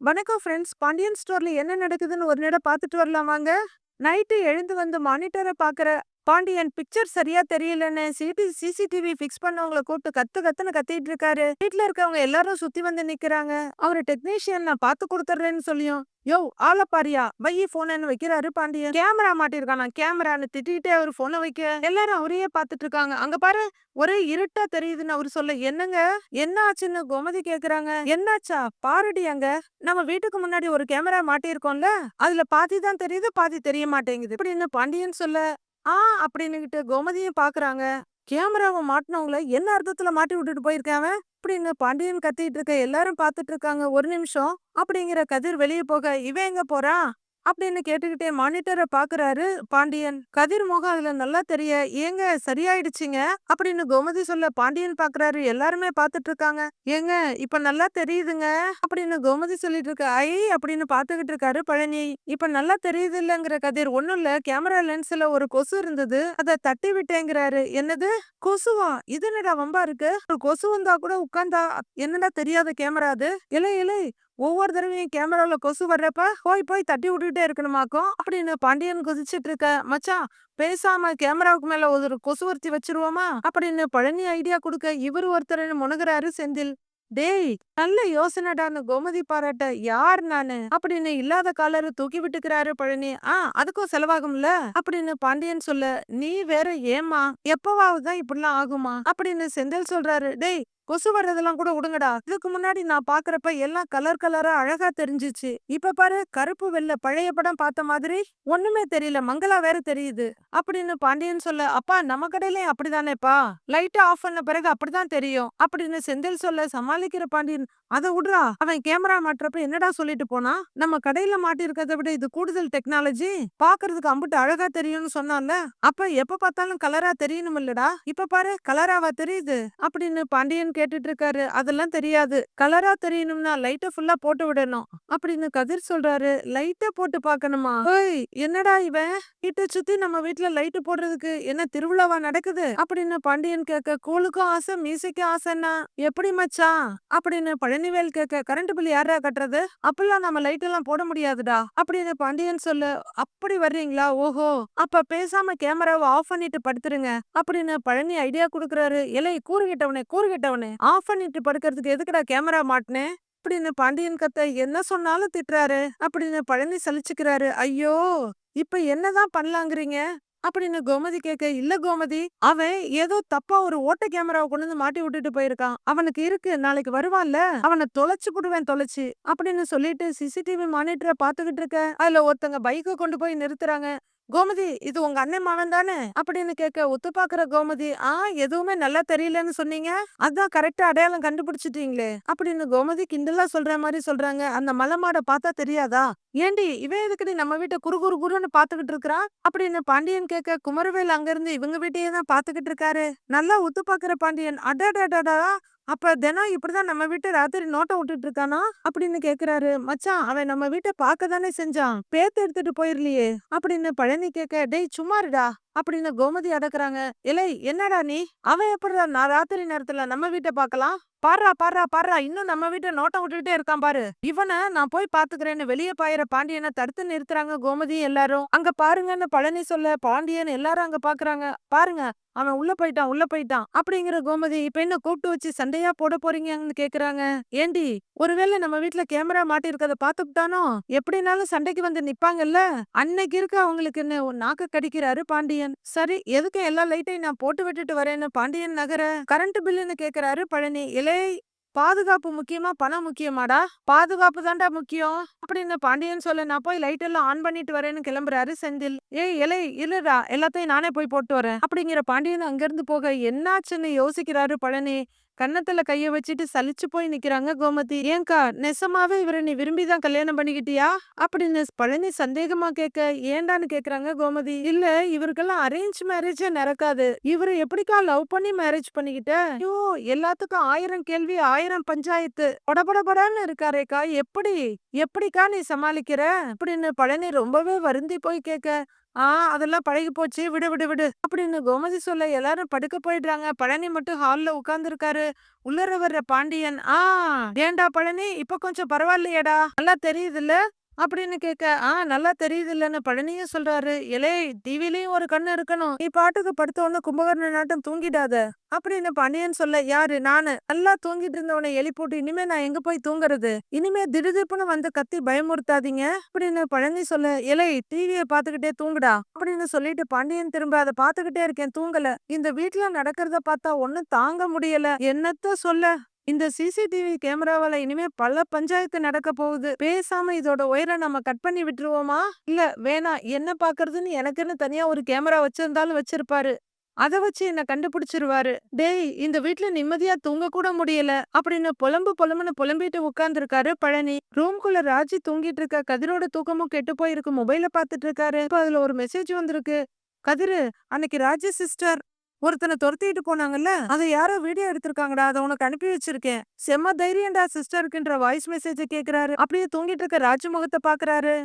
வணக்கம் ஃப்ரெண்ட்ஸ். பாண்டியன் ஸ்டோர்ல என்ன நடக்குதுன்னு ஒரு நேரம் பார்த்துட்டு வரலாம் வாங்க. நைட்டு எழுந்து வந்து மானிட்டர பார்க்குற பாண்டியன் பிக்சர் சரியா தெரியலன்னு சிடி சிசிடிவி ஃபிக்ஸ் பண்ணவங்கள கூப்பிட்டு கத்து கத்துன்னு கத்திட்டு இருக்காரு. வீட்டுல இருக்கவங்க எல்லாரும் சுத்தி வந்து நிக்கிறாங்க. அவரு டெக்னீஷியன் நான் பார்த்து கொடுத்துறேன்னு சொல்லியும், யோ ஆள பாரியா வையி போனன்னு வைக்கிறாரு பாண்டியன். கேமரா மாட்டிருக்கானா கேமரான்னு திட்டிகிட்டே அவர் போனை வைக்க எல்லாரும் அவரையே பார்த்துட்டு இருக்காங்க. அங்க பாரு ஒரே இருட்டா தெரியுதுன்னு அவரு சொல்ல என்னங்க என்ன ஆச்சுன்னு கோமதி கேக்குறாங்க. என்னாச்சா பாருடி அங்க நம்ம வீட்டுக்கு முன்னாடி ஒரு கேமரா மாட்டியிருக்கோம்ல அதுல பாதி தான் தெரியுது பாதி தெரிய மாட்டேங்குது இப்படின்னு பாண்டியன் சொல்ல ஆ அப்படின்னுகிட்டு கோமதியும் பாக்குறாங்க. கேமராவை மாட்டினவங்கள என்ன அர்த்தத்துல மாட்டி விட்டுட்டு போயிருக்காங்க அப்படின்னு பாண்டியன் கத்திட்டு இருக்க எல்லாரும் பாத்துட்டு இருக்காங்க ஒரு நிமிஷம். அப்படிங்கிற கதிர் வெளியே போக இவன் எங்க போறான்? அப்படின்னு கேட்டுக்கிட்டே மானிட்டரை பாக்குறாரு பாண்டியன். கதிர் முகம் அதுல நல்லா தெரிய ஏங்க சரியாயிடுச்சுங்க? அப்படின்னு கோமதி சொல்ல பாண்டியன் பாக்குறாரு எல்லாருமே பாத்துட்டு இருக்காங்க ஏங்க இப்ப நல்லா தெரியுதுங்க? அப்படின்னு கோமதி சொல்லிட்டு இருக்க ஐ அப்படின்னு பாத்துக்கிட்டு இருக்காரு பழனி. இப்ப நல்லா தெரியுது இல்லங்கிற கதிர் ஒண்ணும் இல்ல. கேமரா லென்ஸ்ல ஒரு கொசு இருந்தது. அதை தட்டி விட்டேங்கிறாரு. என்னது? கொசுவா? இது என்னடா வம்பா இருக்கு? ஒரு கொசு வந்தா கூட உட்கார்ந்தா என்னடா தெரியாத கேமரா அது? இலை இலை ஒவ்வொரு தடவையும் கேமரால கொசு வர்றப்ப போய் போய் தட்டி விட்டுட்டே இருக்கணுமாக்கும் அப்படின்னு பாண்டியன் குதிச்சிட்டு இருக்க மச்சான் பேசாம கேமராவுக்கு மேல ஒரு கொசுவர்த்தி வச்சிருவோமா? அப்படின்னு பழனி ஐடியா கொடுக்க இவர் ஒருத்தர் முனகுறாரு செந்தில் டேய் நல்ல யோசனைடான்னு கோமதி பாராட்ட யார் நானு? அப்படின்னு இல்லாத காலரை தூக்கி விட்டுக்கிறாரு பழனி. ஆ அதுக்கும் செலவாகும்ல? அப்படின்னு பாண்டியன் சொல்ல நீ வேற ஏமா எப்பவாவது தான் இப்படிலாம் ஆகுமா? அப்படின்னு செந்தில் சொல்றாரு டேய் கொசு வர்றதெல்லாம் கூட விடுங்கடா. இதுக்கு முன்னாடி நான் பாக்குறப்ப எல்லாம் கலர் கலரா அழகா தெரிஞ்சிச்சு. இப்ப பாரு கருப்பு வெள்ளை பழைய படம் பார்த்த மாதிரி ஒண்ணுமே தெரியல. மங்களா வேற தெரியுது. அப்படின்னு பாண்டியன் சொல்ல அப்பா நம்ம கடையிலயும் அப்படிதானேப்பா? லைட்டா ஆஃப் பண்ண பிறகு அப்படிதான் தெரியும். அப்படின்னு செந்தில் சொல்ல சமாளிக்கிற பாண்டியன் அதை விடுறா. அவன் கேமரா மாட்டுறப்ப என்னடா சொல்லிட்டு போனா? நம்ம கடையில மாட்டிருக்கிறத விட இது கூடுதல் டெக்னாலஜி? பாக்குறதுக்கு அம்புட்டு அழகா தெரியும்னு சொன்னான்ல. அப்ப எப்ப பார்த்தாலும் கலரா தெரியணும் இல்லடா இப்ப பாரு கலராவா தெரியுது. அப்படின்னு பாண்டியன் கேட்டுட்டு இருக்காரு அதெல்லாம் தெரியாது. கலரா தெரியணும்னா லைட்டை ஃபுல்லா போட்டு விடணும். அப்படின்னு கதிர் சொல்றாரு. லைட்டை போட்டு பாக்கணுமா ஓய் என்னடா இவன்? கிட்ட சுத்தி நம்ம வீட்டுல லைட்டு போடுறதுக்கு என்ன திருவிழாவா நடக்குது? அப்படின்னு பாண்டியன் கேட்க கோளுக்கும் ஆசை மீசைக்கும் ஆசைன்னா எப்படி மச்சான்? அப்படின்னு பழனிவேல் கேட்க கரண்ட் பில் யாரா கட்டுறது? அப்பெல்லாம் நம்ம லைட் எல்லாம் போட முடியாதுடா. அப்படின்னு பாண்டியன் சொல்லு அப்படி வர்றீங்களா? ஓஹோ! அப்ப பேசாம கேமராவை ஆஃப் பண்ணிட்டு படுத்துருங்க. அப்படின்னு பழனி ஐடியா கொடுக்குறாரு. இலை கூறுகிட்டவனே கூறுகிட்டவனே. ஆஃப் பண்ணிட்டு படுக்கிறதுக்கு எதுக்குடா கேமரா மாட்டினேன் அப்படின்னு பாண்டியன் கத்த என்ன சொன்னாலும் திட்டுறாரு அப்படின்னு பழனி சலிச்சுக்கிறாரு. ஐயோ இப்ப என்னதான் பண்ணலாங்கிறீங்க? அப்படின்னு கோமதி கேட்க இல்ல கோமதி அவன் ஏதோ தப்பா ஒரு ஓட்ட கேமராவை கொண்டு வந்து மாட்டி விட்டுட்டு போயிருக்கான். அவனுக்கு இருக்கு நாளைக்கு வருவான்ல அவனை தொலைச்சு போடுவேன் தொலைச்சு அப்படின்னு சொல்லிட்டு சிசிடிவி மானிட்டரை பாத்துக்கிட்டு இருக்க அதுல ஒருத்தங்க பைக்கை கொண்டு போய் நிறுத்துறாங்க. கோமதி இது உங்க அண்ணன் மகன் தானே? அப்படின்னு கேட்க ஒத்து பாக்குற கோமதி ஆ எதுவுமே நல்லா தெரியலன்னு சொன்னீங்க? அதான் கரெக்டா அடையாளம் கண்டுபிடிச்சிட்டீங்களே? அப்படின்னு கோமதி கிண்டலா சொல்ற மாதிரி சொல்றாங்க. அந்த மலை மாடை பார்த்தா தெரியாதா? ஏண்டி இவன் எதுக்கடி நம்ம வீட்டை குறு குறு குருன்னு பாத்துக்கிட்டு இருக்கிறான் அப்படின்னு பாண்டியன் கேட்க குமரவேல் அங்க இருந்து இவங்க வீட்டையே தான் பாத்துக்கிட்டு இருக்காரு. நல்லா உத்து பாக்குற பாண்டியன் அடடடடா அப்ப தினம் இப்படிதான் நம்ம வீட்டு ராத்திரி நோட்டம் விட்டுட்டு இருக்கானா? அப்படின்னு கேக்குறாரு. மச்சான் அவன் நம்ம வீட்டை பார்க்க தானே செஞ்சான். பேத்து எடுத்துட்டு போயிரலையே. அப்படின்னு பழனி கேட்க டேய் சும்மாருடா அப்படின்னு கோமதி அடக்குறாங்க. இலை என்னடா நீ? அவன் எப்படிடா நான் ராத்திரி நேரத்துல நம்ம வீட்டை பார்க்கலாம்? பாடுறா பாடுறா பாடுறா இன்னும் நம்ம வீட்டை நோட்டம் விட்டுட்டே இருக்கான் பாரு. இவனை நான் போய் பாத்துக்கிறேன்னு வெளியே பாயிற பாண்டியனை தடுத்து நிறுத்துறாங்க கோமதி எல்லாரும். அங்க பாருங்கன்னு பழனி சொல்ல பாண்டியன் எல்லாரும் அங்க பாக்குறாங்க. பாருங்க அவன் உள்ள போயிட்டான் உள்ள போயிட்டான் அப்படிங்கிற கோமதி இப்ப என்ன கூப்பிட்டு வச்சு சண்டையா போட போறீங்கன்னு கேக்குறாங்க. ஏண்டி ஒருவேளை நம்ம வீட்டுல கேமரா மாட்டி இருக்கத பாத்துக்கிட்டானோ? எப்படினாலும் சண்டைக்கு வந்து நிப்பாங்கல்ல? அன்னைக்கு இருக்க அவங்களுக்கு என்ன நாக்கு கடிக்கிறாரு பாண்டியன். சரி எதுக்கு எல்லா லைட்டையும் நான் போட்டு விட்டுட்டு வரேன்னு பாண்டியன் நகர கரண்ட் பில்லுன்னு கேக்குறாரு பழனி. இலே பாதுகாப்பு முக்கியமா பணம் முக்கியமாடா? பாதுகாப்பு தான்டா முக்கியம். அப்படின்னு பாண்டியன் சொல்ல நான் போய் லைட் எல்லாம் ஆன் பண்ணிட்டு வரேன்னு கிளம்புறாரு செந்தில். ஏய் இலை இல்லடா எல்லாத்தையும் நானே போய் போட்டு வரேன். அப்படிங்கிற பாண்டியன் அங்கிருந்து போக என்னாச்சுன்னு யோசிக்கிறாரு பழனி. கன்னத்துல கைய வச்சுட்டு சலிச்சு போய் நிக்கிறாங்க கோமதி. ஏங்கா நெசமாவே இவரை நீ விரும்பிதான் கல்யாணம் பண்ணிக்கிட்டியா? அப்படின்னு பழனி சந்தேகமா கேட்க ஏண்டான்னு கேக்குறாங்க கோமதி. இல்ல இவருக்கெல்லாம் அரேஞ்ச் மேரேஜே நடக்காது. இவரு எப்படிக்கா லவ் பண்ணி மேரேஜ் பண்ணிக்கிட்ட? ஐயோ எல்லாத்துக்கும் ஆயிரம் கேள்வி ஆயிரம் பஞ்சாயத்து. படபடபடன்னு இருக்காரேக்கா எப்படி? எப்படிக்கா நீ சமாளிக்கிற? அப்படின்னு பழனி ரொம்பவே வருந்தி போய் கேட்க ஆ அதெல்லாம் பழகி போச்சு. விடு விடு விடு. அப்படின்னு கோமதி சொல்ல எல்லாரும் படுக்க போயிடுறாங்க. பழனி மட்டும் ஹால்ல உட்கார்ந்துருக்காரு. உள்ளர வர்ற பாண்டியன் ஆ ஏன்டா பழனி? இப்ப கொஞ்சம் பரவாயில்லையேடா? நல்லா தெரியுதுல்ல? அப்படின்னு கேட்க ஆ நல்லா தெரியுது இல்லைன்னு பழனியும் சொல்றாரு. இலே டிவிலையும் ஒரு கண்ணு இருக்கணும். நீ பாட்டுக்கு படுத்த உடனே கும்பகர்ண நாட்டம் தூங்கிடாத. அப்படின்னு பாண்டியன் சொல்ல யாரு? நானு. நல்லா தூங்கிட்டு இருந்தவனை எழுப்பி போட்டு இனிமே நான் எங்க போய் தூங்குறது? இனிமே திடுதிப்புன்னு வந்து கத்தி பயமுறுத்தாதீங்க. அப்படின்னு பழனி சொல்ல இலை டிவியை பாத்துக்கிட்டே தூங்குடா. அப்படின்னு சொல்லிட்டு பாண்டியன் திரும்ப அதை பாத்துக்கிட்டே இருக்கேன் தூங்கல. இந்த வீட்டுல நடக்கிறத பார்த்தா ஒண்ணும் தாங்க முடியல. என்னத்த சொல்ல? இந்த சிசிடிவி கேமராவால இனிமே பல பஞ்சாயத்து நடக்க போகுது. பேசாம இதோட ஒயரை நம்ம கட் பண்ணி விட்டுருவோமா? இல்ல வேணாம் என்ன பாக்குறதுன்னு எனக்குன்னு தனியா ஒரு கேமரா வச்சிருந்தாலும் வச்சிருப்பாரு. அத வச்சு என்ன கண்டுபிடிச்சிருவாரு? டேய் இந்த வீட்ல நிம்மதியா தூங்க கூட முடியல. அப்படின்னு புலம்பு புலம்புன்னு புலம்பிட்டு உட்கார்ந்துருக்காரு பழனி. ரூம்குள்ள ராஜி தூங்கிட்டு இருக்க கதிரோட தூக்கமும் கெட்டு போயிருக்கு. மொபைல பாத்துட்டு இருக்காரு. இப்ப அதுல ஒரு மெசேஜ் வந்திருக்கு. கதிரு அன்னைக்கு ராஜி சிஸ்டர் ஒருத்தனை துரத்திட்டு போனாங்கல்ல அதை யாரோ வீடியோ எடுத்திருக்காங்கடா அதை உனக்கு அனுப்பி வச்சிருக்கேன். செம்ம தைரியம்டா சிஸ்டருக்குன்ற வாய்ஸ் மெசேஜ் கேக்குறாரு. அப்படியே தூங்கிட்டு இருக்க ராஜமுகத்தை பாக்குறாரு.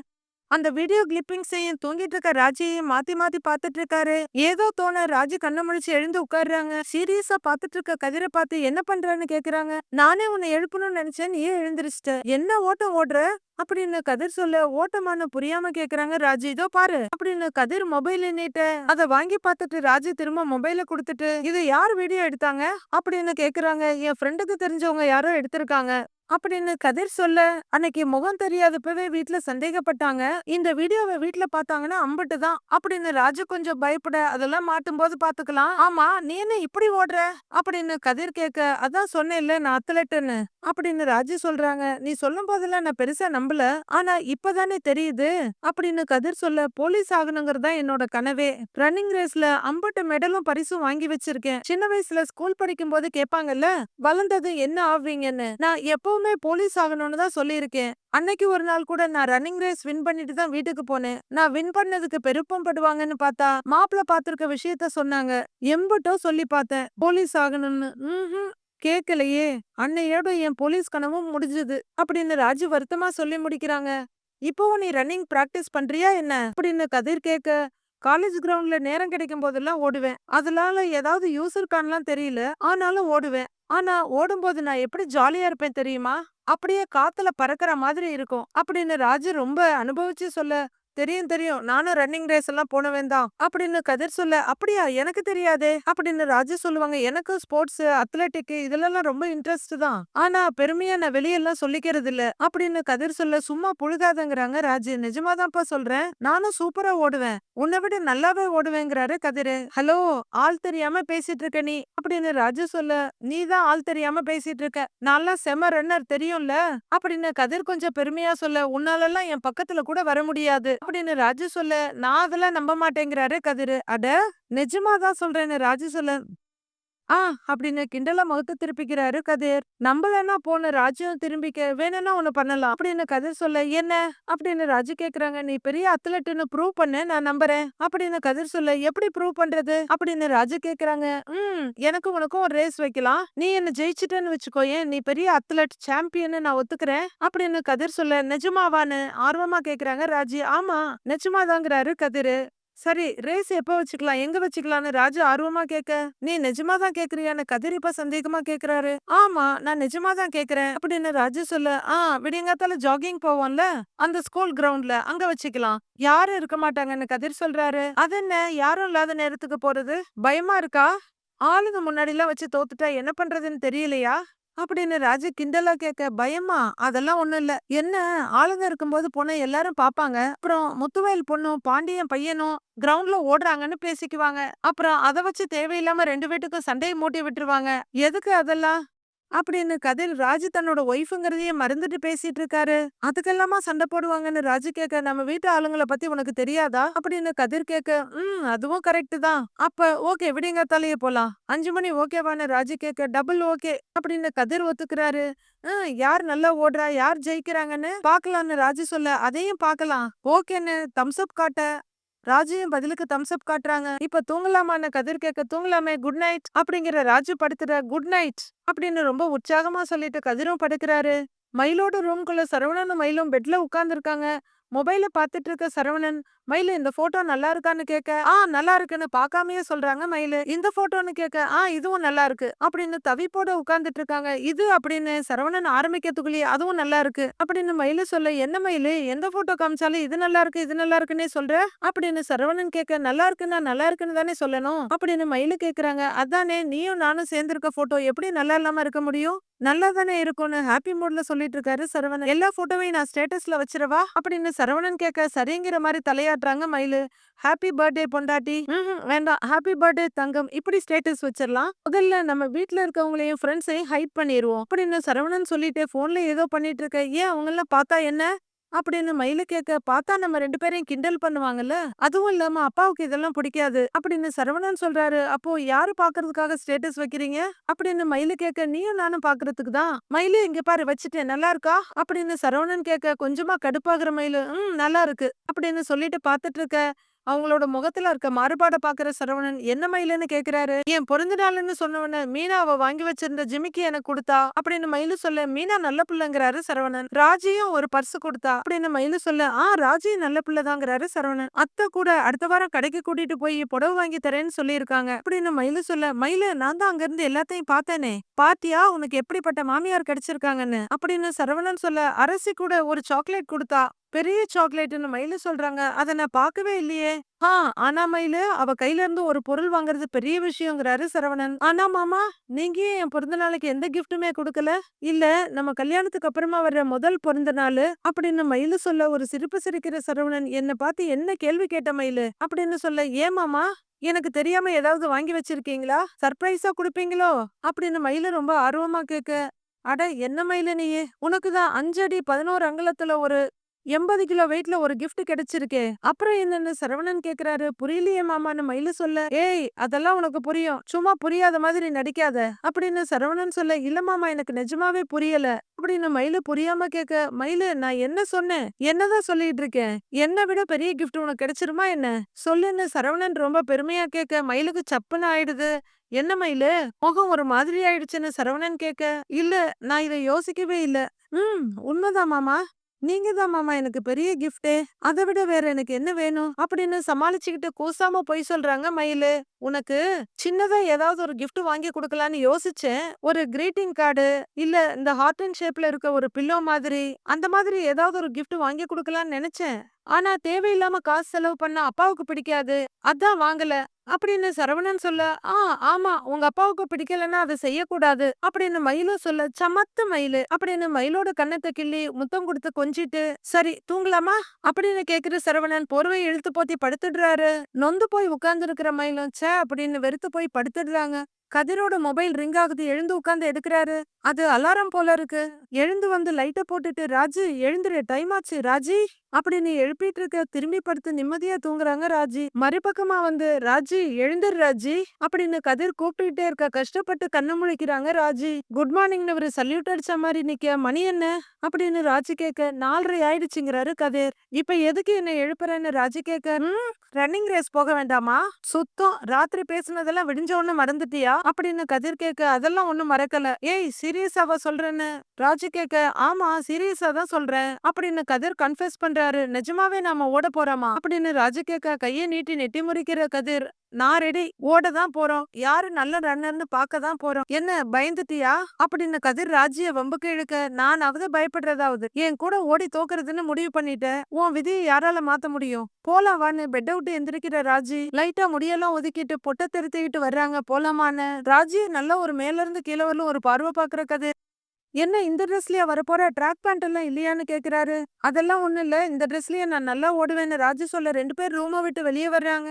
அந்த வீடியோ கிளிப்பிங்ஸையும் தூங்கிட்டு இருக்க ராஜியையும் மாத்தி மாத்தி பாத்துட்டு இருக்காரு. ஏதோ தோண ராஜி கண்ண முழிச்சு எழுந்து உட்காருறாங்க. சீரியஸா பாத்துட்டு இருக்க கதிரை பார்த்து என்ன பண்றேன்னு கேக்குறாங்க. நானே உன்னை எழுப்பணும்னு நினைச்சேன் நீயே எழுந்திருச்சிட்ட. என்ன ஓட்டம் ஓடுற? அப்படின்னு கதிர் சொல்ல ஓட்டமான புரியாம கேக்குறாங்க ராஜி. இதோ பாரு அப்படின்னு கதிர் மொபைல் எண்ணிட்ட அத வாங்கி பார்த்துட்டு ராஜி திரும்ப மொபைல கொடுத்துட்டு இது யார் வீடியோ எடுத்தாங்க? அப்படின்னு கேக்குறாங்க. என் ஃப்ரெண்டுக்கு தெரிஞ்சவங்க யாரோ எடுத்திருக்காங்க. அப்படின்னு கதிர் சொல்ல அன்னைக்கு முகம் தெரியாதப்பவே வீட்டுல சந்தேகப்பட்டாங்க. இந்த வீடியோவை வீட்டுல பார்த்தாங்கன்னா அம்பட்டு தான் அப்படின்னு ராஜு கொஞ்சம் பயப்பட அதெல்லாம் மாட்டும் போது பாத்துக்கலாம். ஆமா நீ என்ன இப்படி ஓடுற? அப்படின்னு கதிர் கேட்க அதான் சொன்னேன்ல நான் அத்லட்டுன்னு அப்படின்னு ராஜு சொல்றாங்க. நீ சொல்லும் போதெல்லாம் நான் பெருசா நம்பல ஆனா இப்பதானே தெரியுது அப்படின்னு கதிர் சொல்ல போலீஸ் ஆகணுங்கிறது தான் என்னோட கனவே. ரன்னிங் ரேஸ்ல அம்பட்டு மெடலும் பரிசும் வாங்கி வச்சிருக்கேன். சின்ன வயசுல ஸ்கூல் படிக்கும் போது கேட்பாங்கல்ல வளர்ந்தது என்ன ஆவீங்கன்னு? நான் எப்பவுமே போலீஸ் ஆகணும்னு தான் சொல்லியிருக்கேன். அன்னைக்கு ஒரு நாள் கூட நான் ரன்னிங் ரேஸ் வின் பண்ணிட்டு தான் வீட்டுக்கு போனேன். நான் வின் பண்ணதுக்கு பெருப்பம் படுவாங்கன்னு பார்த்தா மாப்பிள்ள பாத்திருக்க விஷயத்த சொன்னாங்க. எம்பட்டோ சொல்லி பார்த்தேன் போலீஸ் ஆகணும்னு. ம்ஹும். கேக்கலையே. அன்னையோட என் போலீஸ் கனவும் முடிஞ்சது. அப்படின்னு ராஜு வருத்தமா சொல்லி முடிக்கிறாங்க. இப்போவும் நீ ரன்னிங் பிராக்டிஸ் பண்றியா என்ன? அப்படின்னு கதிர் கேட்க காலேஜ் கிரவுண்ட்ல நேரம் கிடைக்கும் போதெல்லாம் ஓடுவேன். அதனால ஏதாவது யூஸ் இருக்கான்லாம் தெரியல. ஆனாலும் ஓடுவேன். ஆனா ஓடும்போது நான் எப்படி ஜாலியா இருப்பேன் தெரியுமா? அப்படியே காத்துல பறக்கிற மாதிரி இருக்கும் அப்படின்னு ராஜு ரொம்ப அனுபவிச்சு சொல்ல தெரியும் தெரியும். நானும் ரன்னிங் ரேஸ் எல்லாம் போனவன் தான். அப்படின்னு கதிர் சொல்ல அப்படியா? எனக்கு தெரியாதே. அப்படின்னு ராஜு சொல்லுவாங்க. எனக்கு ஸ்போர்ட்ஸ் அத்லெட்டிக் இதுலலாம் ரொம்ப இன்ட்ரெஸ்ட் தான். ஆனா பெருமையா நான் வெளியெல்லாம் சொல்லிக்கிறது இல்ல அப்படின்னு கதிர் சொல்ல சும்மா புழுகாதங்கிறாங்க ராஜு. நிஜமாதான்ப்பா சொல்றேன். நானும் சூப்பரா ஓடுவேன். உன்னை விட நல்லாவே ஓடுவேங்கிறாரு கதிரு. ஹலோ ஆள் தெரியாம பேசிட்டு இருக்க நீ. அப்படின்னு ராஜு சொல்ல நீ தான் ஆள் தெரியாம பேசிட்டு இருக்க. நல்லா செம ரன்னர் தெரியும்ல. அப்படின்னு கதிர் கொஞ்சம் பெருமையா சொல்ல உன்னாலெல்லாம் என் பக்கத்துல கூட வர முடியாது. அப்படின்னு ராஜு சொல்ல நான் அதெல்லாம் நம்ப மாட்டேங்கிறாரு கதிரு. அட நிஜமாதான் சொல்றேன்னு ராஜு சொல்ல ஆ அப்படின்னு கிண்டலா முகத்து திருப்பிக்கிறாரு கதிர். நம்பலன்னா போன ராஜுவும் திரும்பிக்க வேணும்னா ஒண்ணு பண்ணலாம். அப்படின்னு கதிர் சொல்ல என்ன? அப்படின்னு ராஜு கேக்குறாங்க. நீ பெரிய அத்லட்டுன்னு ப்ரூவ் பண்ண நான் நம்புறேன். அப்படின்னு கதிர் சொல்ல எப்படி ப்ரூவ் பண்றது? அப்படின்னு ராஜு கேக்குறாங்க. ம் எனக்கும் உனக்கும் ஒரு ரேஸ் வைக்கலாம். நீ என்ன ஜெயிச்சிட்டேன்னு வச்சுக்கோ ஏன்? நீ பெரிய அத்லட் சாம்பியன் நான் ஒத்துக்கிறேன். அப்படின்னு கதிர் சொல்ல நிஜமாவான்னு? ஆர்வமா கேக்குறாங்க ராஜி. ஆமா நிஜமாதாங்கிறாரு கதிரு. சரி ரேஸ் எப்ப வச்சுக்கலாம்? எங்க வச்சுக்கலாம்னு ராஜு ஆர்வமா கேக்க நீ நிஜமா தான் கேக்குறியான்னு கதிர் இப்ப சந்தேகமா கேக்குறாரு ஆமா நான் நிஜமா தான் கேக்குறேன் அப்படின்னு ராஜு சொல்ல ஆ விடியங்காத்தால ஜாகிங் போவோம்ல? அந்த ஸ்கூல் கிரவுண்ட்ல அங்க வச்சுக்கலாம். யாரும் இருக்க மாட்டாங்கன்னு கதிர் சொல்றாரு. அது என்ன? யாரும் இல்லாத நேரத்துக்கு போறது? பயமா இருக்கா? ஆளுங்க முன்னாடி எல்லாம் வச்சு தோத்துட்டா என்ன பண்றதுன்னு தெரியலையா? அப்படின்னு ராஜு கிண்டலா கேட்க பயமா? அதெல்லாம் ஒண்ணும் இல்ல. என்ன? ஆளுங்க இருக்கும்போது பொண்ணை எல்லாரும் பாப்பாங்க. அப்புறம் முத்துவேல் பொண்ணும் பாண்டியன் பையனும் கிரவுண்ட்ல ஓடுறாங்கன்னு பேசிக்குவாங்க. அப்புறம் அதை வச்சு தேவையில்லாம ரெண்டு வீட்டுக்கும் சண்டையை மூட்டி விட்டுருவாங்க. எதுக்கு அதெல்லாம்? அப்படின்னு கதிர் ராஜு தன்னோட ஒய்ஃபுங்கிறதையே மறந்துட்டு பேசிட்டு இருக்காரு. அதுக்கெல்லாமா சண்டை போடுவாங்கன்னு ராஜு கேட்க நம்ம வீட்டு ஆளுங்களை பத்தி உனக்கு தெரியாதா? அப்படின்னு கதிர் கேட்க ம் அதுவும் கரெக்ட் தான். அப்ப ஓகே விடுங்க தலையே போலாம். அஞ்சு மணி ஓகேவான்னு ராஜு கேட்க டபுள் ஓகே அப்படின்னு கதிர் ஒத்துக்கிறாரு. யார் நல்லா ஓடுறா? யார் ஜெயிக்கிறாங்கன்னு? பாக்கலாம்னு ராஜு சொல்ல அதையும் பார்க்கலாம். ஓகேன்னு தம்ஸ் அப் காட்ட. ராஜுயும் பதிலுக்கு தம்ஸ் அப் காட்டுறாங்க. இப்ப தூங்கலாமான்னு கதிர் கேட்க தூங்கலாமே குட் நைட் அப்படிங்கிற ராஜு படுத்துற குட் நைட் அப்படின்னு ரொம்ப உற்சாகமா சொல்லிட்டு கதிரும் படுக்கிறாரு. மயிலோட ரூம்குள்ள சரவணனும் மயிலும் பெட்ல உட்கார்ந்துருக்காங்க. மொபைல பாத்துட்டு இருக்க சரவணன் மயிலு இந்த போட்டோ நல்லா இருக்கான்னு கேட்க ஆ நல்லா இருக்குன்னு பார்க்காமயே சொல்றாங்க மயிலு. இந்த போட்டோன்னு கேட்க ஆ இதுவும் நல்லா இருக்கு. அப்படின்னு தவிப்போட உட்கார்ந்துட்டு இருக்காங்க. இது அப்படின்னு சரவணன் ஆரம்பிக்கிறதுக்குள்ளேயே அதுவும் நல்லா இருக்கு. அப்படின்னு மயிலு சொல்ல என்ன மயிலு? எந்த போட்டோ காமிச்சாலும் இது நல்லா இருக்கு இது நல்லா இருக்குன்னே சொல்ற? அப்படின்னு சரவணன் கேட்க நல்லா இருக்குன்னா நல்லா இருக்குன்னு தானே சொல்லணும்? அப்படின்னு மயிலு கேக்குறாங்க. அதானே நீயும் நானும் சேர்ந்திருக்க போட்டோ எப்படி நல்லா இல்லாம இருக்க முடியும்? நல்லா தானே இருக்கும்னு ஹாப்பி மூட்ல சொல்லிட்டு இருக்காரு சரவணன். எல்லா போட்டோவையும் நான் ஸ்டேட்டஸ்ல வச்சிருவா அப்படின்னு சரவணன் கேட்க சரிங்கிற மாதிரி தலையாட்டுறாங்க மயிலு. ஹாப்பி பர்த்டே பொண்டாட்டி. வேண்டாம். ஹாப்பி பர்த்டே தங்கம். இப்படி ஸ்டேட்டஸ் வச்சிடலாம். முதல்ல நம்ம வீட்டுல இருக்கவங்களையும் ஃப்ரெண்ட்ஸையும் ஹைட் பண்ணிடுவோம் அப்படின்னு சரவணன் சொல்லிட்டு போன்ல ஏதோ பண்ணிட்டு இருக்க ஏன் அவங்க பார்த்தா என்ன? அப்படின்னு மயிலு கேட்க பார்த்தா நம்ம ரெண்டு பேரையும் கிண்டல் பண்ணுவாங்கல்ல? அதுவும் இல்லாம அப்பாவுக்கு இதெல்லாம் பிடிக்காது அப்படின்னு சரவணன் சொல்றாரு. அப்போ யாரு பாக்குறதுக்காக ஸ்டேட்டஸ் வைக்கிறீங்க? அப்படின்னு மயிலு கேட்க நீயும் நானும் பாக்குறதுக்கு தான். மயிலு இங்க பாரு வச்சுட்டேன். நல்லா இருக்கா? அப்படின்னு சரவணன் கேட்க கொஞ்சமா கடுப்பாகிற மயிலு. ம் நல்லா இருக்கு. அப்படின்னு சொல்லிட்டு பாத்துட்டு இருக்க அவங்களோட முகத்துல இருக்க மாறுபாட பாக்குற சரவணன் என்ன மயிலுன்னு கேக்குறாரு? என் பிறந்த நாள்னு சொன்னவன மீனா அவ வாங்கி வச்சிருந்த ஜிமிக்கி எனக்கு கொடுத்தா? அப்படின்னு மயிலு சொல்ல மீனா நல்ல பிள்ளைங்கிறாரு சரவணன். ராஜியும் ஒரு பர்ஸ் கொடுத்தா? அப்படின்னு மயிலு சொல்ல ஆ ராஜியும் நல்ல பிள்ளைதாங்கிறாரு சரவணன். அத்தை கூட அடுத்த வாரம் கடைக்கு கூட்டிட்டு போய் புடவை வாங்கி தரேன்னு சொல்லியிருக்காங்க. அப்படின்னு மயிலு சொல்ல மயிலு நான் தான் அங்க இருந்து எல்லாத்தையும் பார்த்தேனே. பாத்தியா? உனக்கு எப்படிப்பட்ட மாமியார் கிடைச்சிருக்காங்கன்னு? அப்படின்னு சரவணன் சொல்ல அரசி கூட ஒரு சாக்லேட் கொடுத்தா? பெரிய சாக்லேட்னு மயிலு சொல்றாங்க. அத நான் பார்க்கவே இல்லையே. ஆ ஆனா மயிலு அவ கையில இருந்து ஒரு பொருள் வாங்குறது பெரிய விஷயங்கிறாரு சரவணன். ஆனா மாமா நீங்க ஏன் என் பிறந்த நாளைக்கு எந்த கிஃப்ட்டுமே கொடுக்கல? இல்ல நம்ம கல்யாணத்துக்கு அப்புறமா வர்ற முதல் பிறந்த நாள் அப்படின்னு மயிலு சொல்ல ஒரு சிரிப்பு சிரிக்கிற சரவணன் என்னை பார்த்து என்ன கேள்வி கேட்ட மயிலு? அப்படின்னு சொல்ல ஏன் மாமா எனக்கு தெரியாம ஏதாவது வாங்கி வச்சிருக்கீங்களா? சர்ப்ரைஸா கொடுப்பீங்களோ? அப்படின்னு மயில ரொம்ப ஆர்வமா கேட்க அட என்ன மயிலு நீ? உனக்கு தான் அஞ்சு அடி பதினோரு அங்குலத்துல ஒரு எண்பது கிலோ வெயிட்ல ஒரு கிஃப்ட் கிடைச்சிருக்கே. அப்புறம் என்னன்னு சரவணன் கேக்குறாரு? புரியலையே மாமான்னு மயிலு சொல்ல ஏய் அதெல்லாம் உனக்கு புரியும். சும்மா புரியாத மாதிரி நடிக்காத. அப்படின்னு சரவணன் சொல்ல இல்ல மாமா எனக்கு நிஜமாவே புரியல. அப்படின்னு மயிலு புரியாம கேக்க மயிலு நான் என்ன சொன்னேன்? என்னதான் சொல்லிட்டு இருக்கேன்? என்னை விட பெரிய கிஃப்ட் உனக்கு கிடைச்சிருமா என்ன? சொல்லுன்னு சரவணன் ரொம்ப பெருமையா கேக்க மயிலுக்கு சப்புன்னு ஆயிடுது. என்ன மயிலு? முகம் ஒரு மாதிரி ஆயிடுச்சுன்னு சரவணன் கேக்க இல்ல நான் இதை யோசிக்கவே இல்ல. ம் உண்மைதான் மாமா. நீங்க தான் மாமா எனக்கு பெரிய கிஃப்ட் அதை விட வேற எனக்கு என்ன வேணும்? அப்படின்னு சமாளிச்சுக்கிட்டு கூசாம போய் சொல்றாங்க மயிலு. உனக்கு சின்னதா ஏதாவது ஒரு கிஃப்ட் வாங்கி கொடுக்கலான்னு யோசிச்சேன். ஒரு கிரீட்டிங் கார்டு இல்ல இந்த ஹார்ட் அண்ட் ஷேப்ல இருக்க ஒரு பில்லோ மாதிரி அந்த மாதிரி ஏதாவது ஒரு கிஃப்ட் வாங்கி கொடுக்கலான்னு நினைச்சேன். ஆனா தேவையில்லாம காசு செலவு பண்ண அப்பாவுக்கு பிடிக்காது. அதான் வாங்கல. அப்படின்னு சரவணன் சொல்ல ஆ ஆமா உங்க அப்பாவுக்கு பிடிக்கலன்னா அதை செய்யக்கூடாது அப்படின்னு மயிலும் சொல்ல சமத்து மயிலு அப்படின்னு மயிலோட கண்ணத்தை கிள்ளி முத்தம் கொடுத்து கொஞ்சிட்டு சரி தூங்கலாமா? அப்படின்னு கேக்குற சரவணன் போர்வை இழுத்து போத்தி படுத்துடுறாரு. நொந்து போய் உட்கார்ந்து இருக்கிற மயிலும் ச்சே அப்படின்னு வெறுத்து போய் படுத்துடுறாங்க. கதிரோட மொபைல் ரிங் ஆகுது எழுந்து உட்காந்து எடுக்கிறாரு. அது அலாரம் போல இருக்கு. எழுந்து வந்து லைட்டை போட்டுட்டு ராஜு எழுந்துரு டைம் ஆச்சு ராஜி அப்படின்னு எழுப்பிட்டு இருக்க திரும்பி படுத்து நிம்மதியா தூங்குறாங்க ராஜி. மறுபக்கமா வந்து ராஜி எழுந்துரு ராஜி அப்படின்னு கதிர் கூப்பிட்டுட்டே இருக்க கஷ்டப்பட்டு கண்ணு முழிக்கிறாங்க ராஜி. குட் மார்னிங்னு ஒரு சல்யூட் அடிச்ச மாதிரி நிக்க மணி என்ன? அப்படின்னு ராஜி கேட்க நாலரை ஆயிடுச்சுங்கிறாரு கதிர். இப்ப எதுக்கு என்ன எழுப்புறேன்னு? ராஜி கேட்க ரன்னிங் ரேஸ் போக வேண்டாமா? சுத்தம் ராத்திரி பேசுனதெல்லாம் விடிஞ்ச உடனே மறந்துட்டியா? அப்படின்னு கதிர் கேட்க அதெல்லாம் ஒண்ணும் மறக்கல. ஏய் சீரியஸாவா சொல்றேன்னு? ராஜு கேட்க ஆமா சீரியஸா தான் சொல்றேன். அப்படின்னு கதிர் கன்ஃபெஸ் பண்றாரு. நிஜமாவே நாம ஓட போறோமா? அப்படின்னு ராஜு கேட்க கையை நீட்டி நெட்டி முறிக்கிற கதிர். நான் ரெடி ஓட தான் போறோம். யாரு நல்ல ரன்னர்னு பார்க்க தான் போறோம். என்ன பயந்துட்டியா? அப்படின்னு கதிர் ராஜிய வம்புக்கு இழுக்க நானாவது பயப்படுறதாவது. என் கூட ஓடி தோக்குறதுன்னு முடிவு பண்ணிட்டேன் உன் விதியை யாரால மாத்த முடியும்? போலாம் வான்னு பெட் விட்டு எந்திரிக்கிற ராஜி லைட்டா முடியெல்லாம் ஒதுக்கிட்டு பொட்டை திருத்திக்கிட்டு வர்றாங்க. போலாமான்னு. ராஜியை நல்லா ஒரு மேல இருந்து கீழே வரலும் ஒரு பார்வை பாக்குற கதை என்ன இந்த ட்ரெஸ்லயா வரப்போற? ட்ராக் பேண்ட் எல்லாம் இல்லையான்னு கேக்குறாரு. அதெல்லாம் ஒண்ணு இல்ல. இந்த ட்ரெஸ்லயே நான் நல்லா ஓடுவேன்னு ராஜு சொல்ல ரெண்டு பேர் ரூமை விட்டு வெளியே வர்றாங்க.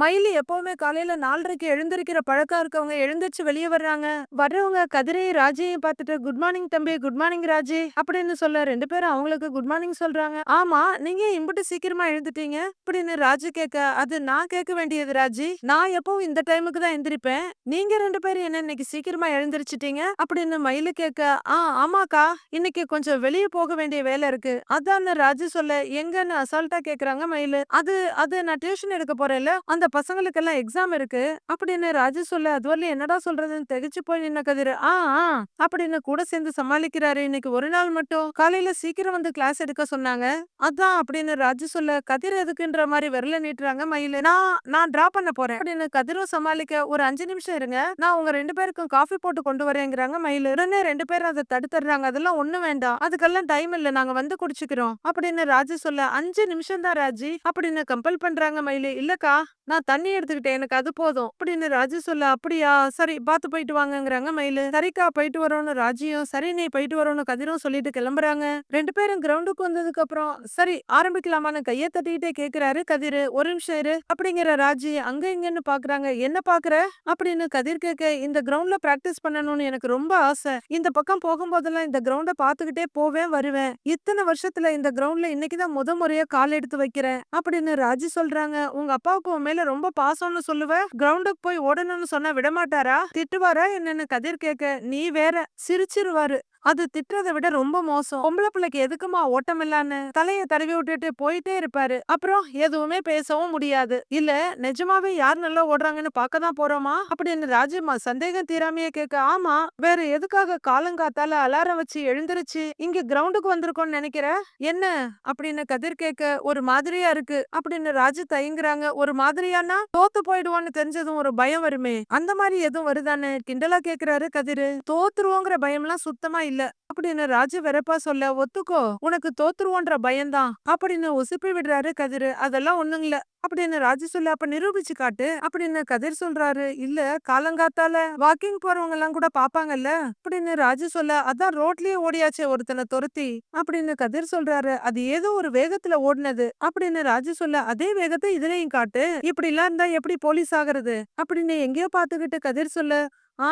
மயிலி எப்பவுமே காலையில நாலரைக்கு எழுந்திருக்கிற பழக்கம் இருக்கவங்க எழுந்திருச்சு வெளியே வர்றாங்க. வர்றவங்க கதிரையும் ராஜையும் பார்த்துட்டு குட் மார்னிங் தம்பி குட் மார்னிங் ராஜி அப்படின்னு சொல்ல ரெண்டு பேரும் அவங்களுக்கு குட் மார்னிங் சொல்றாங்க. ஆமா நீங்க இம்புட்டு சீக்கிரமா எழுந்துட்டீங்க? அப்படின்னு ராஜு கேட்க அது நான் கேட்க வேண்டியது ராஜி. நான் எப்பவும் இந்த டைமுக்கு தான் எந்திரிப்பேன். நீங்க ரெண்டு பேரும் என்ன இன்னைக்கு சீக்கிரமா எழுந்திருச்சிட்டீங்க? அப்படின்னு மயிலு கேட்க ஆ ஆமாக்கா. இன்னைக்கு கொஞ்சம் வெளியே போக வேண்டிய வேலை இருக்கு. அதான் ராஜு சொல்ல எங்கன்னு அசால்ட்டா கேக்குறாங்க மயிலு. அது அது நான் டியூஷன் எடுக்க போறேன்ல அந்த அந்த பசங்களுக்கெல்லாம் எக்ஸாம் இருக்கு. அப்படின்னு ராஜு சொல்ல அதுவரையிலும் என்னடா சொல்றதுன்னு தெகிச்சு போய் நின்ன கதிர். ஆ ஆ அப்படின்னு கூட சேர்ந்து சமாளிக்கிறாரு. இன்னைக்கு ஒரு நாள் மட்டும் காலையில சீக்கிரம் வந்து கிளாஸ் எடுக்க சொன்னாங்க. அதான் அப்படின்னு ராஜு சொல்ல கதிர் எதுக்குன்ற மாதிரி விரல நீட்டுறாங்க மயிலு. நான் நான் டிரா பண்ண போறேன் அப்படின்னு கதிரும் சமாளிக்க ஒரு அஞ்சு நிமிஷம் இருங்க. நான் உங்க ரெண்டு பேருக்கும் காஃபி போட்டு கொண்டு வரேங்கிறாங்க மயில. உடனே ரெண்டு பேரும் அதை தடுத்துறாங்க அதெல்லாம் ஒண்ணு வேண்டாம். அதுக்கெல்லாம் டைம் இல்ல. நாங்க வந்து குடிச்சுக்கிறோம் அப்படின்னு ராஜு சொல்ல அஞ்சு நிமிஷம் தான் ராஜி அப்படின்னு கம்பல் பண்றாங்க மயிலு. இல்லக்கா நான் நான் தண்ணி எடுத்துக்கிட்டேன். எனக்கு அது போதும். அப்படின்னு ராஜு சொல்ல அப்படியா? சரி பார்த்து போயிட்டு வாங்கங்கிறாங்க மயிலு. சரிக்கா போயிட்டு வரோம்னு ராஜியும் சரி நீ போயிட்டு வரோம்னு கதிரும் சொல்லிட்டு கிளம்புறாங்க. ரெண்டு பேரும் கிரவுண்டுக்கு வந்ததுக்கு அப்புறம் சரி ஆரம்பிக்கலாமான்னு கையை தட்டிக்கிட்டே கேக்குறாரு கதிர். ஒரு நிமிஷம் இரு அப்படிங்கிற ராஜி அங்க இங்கன்னு பாக்குறாங்க. என்ன பாக்குற? அப்படின்னு கதிர் கேட்க இந்த கிரவுண்ட்ல பிராக்டிஸ் பண்ணணும்னு எனக்கு ரொம்ப ஆசை. இந்த பக்கம் போகும்போதெல்லாம் இந்த கிரவுண்ட பாத்துக்கிட்டே போவேன் வருவேன். இத்தனை வருஷத்துல இந்த கிரவுண்ட்ல இன்னைக்குதான் முத முறையா கால் எடுத்து வைக்கிறேன் அப்படின்னு ராஜி சொல்றாங்க. உங்க அப்பாவுக்கு உன் மேல ரொம்ப பாசம்னு சொல்லுவ? கிரவுண்டுக்கு போய் ஓடணும்னு சொன்னா விடமாட்டாரா? திட்டுவாரா? என்னன்னு கதிர் கேட்க நீ வேற. சிரிச்சிருவாரு. அது திட்டுறதை விட ரொம்ப மோசம். பொம்பளை பிள்ளைக்கு எதுக்குமா ஓட்டம் இல்லான்னு? தலைய தடவி விட்டுட்டு போயிட்டே இருப்பாரு. அப்புறம் எதுவுமே பேசவும் முடியாது. இல்ல நிஜமாவே யார் நல்லா ஓடுறாங்கன்னு பார்க்க தான் போறோமா? அப்படின்னு ராஜம்மா சந்தேகம் தீராமையே கேட்க ஆமா வேற எதுக்காக காலங்காத்தால அலாரம் வச்சு எழுந்திருச்சு? இங்க கிரவுண்டுக்கு வந்திருக்கோம்னு நினைக்கிற? என்ன? அப்படின்னு கதிர் கேட்க ஒரு மாதிரியா இருக்கு. அப்படின்னு ராஜு தயங்குறாங்க. ஒரு மாதிரியானா? தோத்து போயிடுவோம்னு தெரிஞ்சதும் ஒரு பயம் வருமே. அந்த மாதிரி எதுவும் வருதான்னு? கிண்டலா கேக்குறாரு கதிர். தோத்துருவோங்கிற பயம்லாம் சுத்தமா இல்ல. இல்ல. அப்படின்னு ராஜு வெறப்பா சொல்ல ஒத்துக்கோ உனக்கு தோத்துருவோன்ற பயம்தான். அப்படின்னு உசுப்பி விடுறாரு கதிரு. அதெல்லாம் ஒண்ணுங்கள அப்படின்னு ராஜு சொல்ல அப்ப நிரூபிச்சு காட்டு அப்படின்னு கதிர் சொல்றாரு. இல்ல காலங்காத்தால வாக்கிங் போறவங்க எல்லாம் கூட பாப்பாங்கல்ல அப்படின்னு ராஜு சொல்ல அதான் ரோட்லயே ஓடியாச்சே ஒருத்தனை துரத்தி அப்படின்னு கதிர் சொல்றாரு. அது ஏதோ ஒரு வேகத்துல ஓடினது அப்படின்னு ராஜு சொல்ல அதே வேகத்தை இதுலயும் காட்டு. இப்படி எல்லாம் இருந்தா எப்படி போலீஸ் ஆகுறது? அப்படின்னு எங்கேயோ பாத்துக்கிட்டு கதிர் சொல்ல ஆ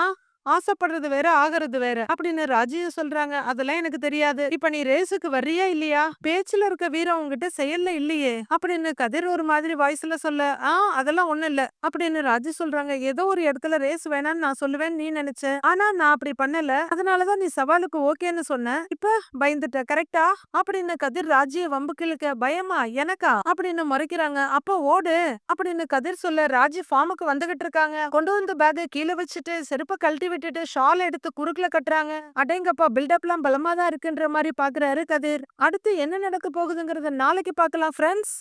ஆசைப்படுறது வேற ஆகிறது வேற அப்படின்னு ராஜியும் சொல்றாங்க. அதெல்லாம் எனக்கு தெரியாது. இப்ப நீ ரேஸுக்கு வர்றியா இல்லையா? பேச்சுல இருக்க வீரம் உங்ககிட்ட செயல்ல இல்லையே அப்படின்னு கதிர் ஒரு மாதிரி வாய்ஸ்ல சொல்ல ஆ அதெல்லாம் ஒண்ணும் இல்ல அப்படின்னு ராஜி சொல்றாங்க. ஏதோ ஒரு இடத்துல ரேஸ் வேணாம்னு நான் சொல்லுவேன் நீ நினைச்ச ஆனா நான் அப்படி பண்ணல. அதனாலதான் நீ சவாலுக்கு ஓகேன்னு சொன்ன. இப்ப பயந்துட்ட கரெக்டா? அப்படின்னு கதிர் ராஜிய வம்பு கிழக்க பயமா? எனக்கா? அப்படின்னு முறைக்கிறாங்க. அப்ப ஓடு அப்படின்னு கதிர் சொல்ல ராஜி ஃபார்முக்கு வந்துகிட்டு இருக்காங்க. கொண்டு வந்து பேக கீழே வச்சுட்டு செருப்ப கழட்டி விட்டுட்டு ஷால் எடுத்து குறுக்குல கட்டுறாங்க. அடேங்கப்பா பில்டப்லாம் பலமா தான் இருக்குன்ற மாதிரி பாக்குறாரு கதிர். அடுத்து என்ன நடக்க போகுதுங்கறத நாளைக்கு பார்க்கலாம் ஃப்ரெண்ட்ஸ்